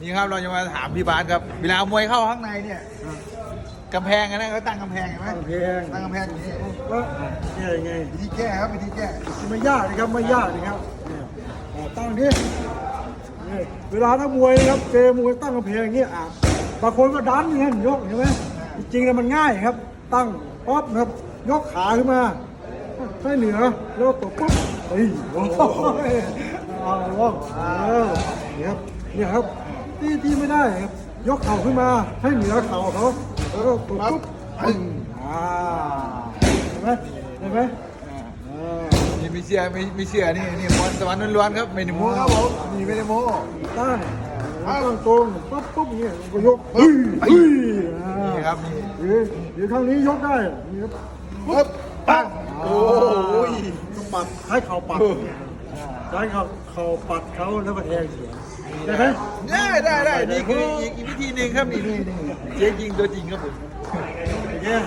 นี่ครับเราจะมาถามพี่บาสครับ เวลามวยเข้าข้างในเนี่ยกำแพงอะนะเขาตั้งกำแพงเห็นไหมตั้งเพลงตั้งกำแพงอย่างนี้แล้วแก้ยังไงวิธีแก้ครับวิธีแก้ไม่ยากนะครับไม่ยากนะครับเนี่ยอ่าตั้งนี้นี่เวลานักมวยนะครับเจอมวยตั้งกำแพงอย่างนี้อะบางคนก็ดันอย่างนี้ยกเห็นไหมจริงๆแล้วมันง่ายครับ ตั้งป๊อปนะครับยกขาขึ้นมาให้เหนือแล้วก็ตบปุ๊บเฮ้ยโอ้โหเอาลองเออ นี่ครับเนี่ยครับที่ที่ไม่ได้ครับยกเข่าขึ้นมาให้เหนือเข่าเขาแล้วก็ตบปุ๊บปึ้งอ่าเห็นไหมเห็นไหมอ่านี่มีเชื่อมีมีเชื่อนี่นี่มวลสวรรค์ล้วนๆครับไม่ได้โม้ครับผมนี่ไม่ได้โม้ตั้งตั้งตรงปุ๊บปุ๊บอย่างเงี้ยก็ยกเฮ้ยเฮ้ยอ่านี่ครับนี่หรือหรือข้างนี้ยกได้นี่ครับปึ๊บปังโอ้ยก็ปัดให้เข่าปัดใช้เข่าเข่าปัดเขาแล้วก็แทงเสีย ได้ไหมได้ได้ได้นี่คืออีกอีกวิธีหนึ่งครับนี่นี่นี่เจ๊จริงตัวจริงครับผมอย่างเงี้ย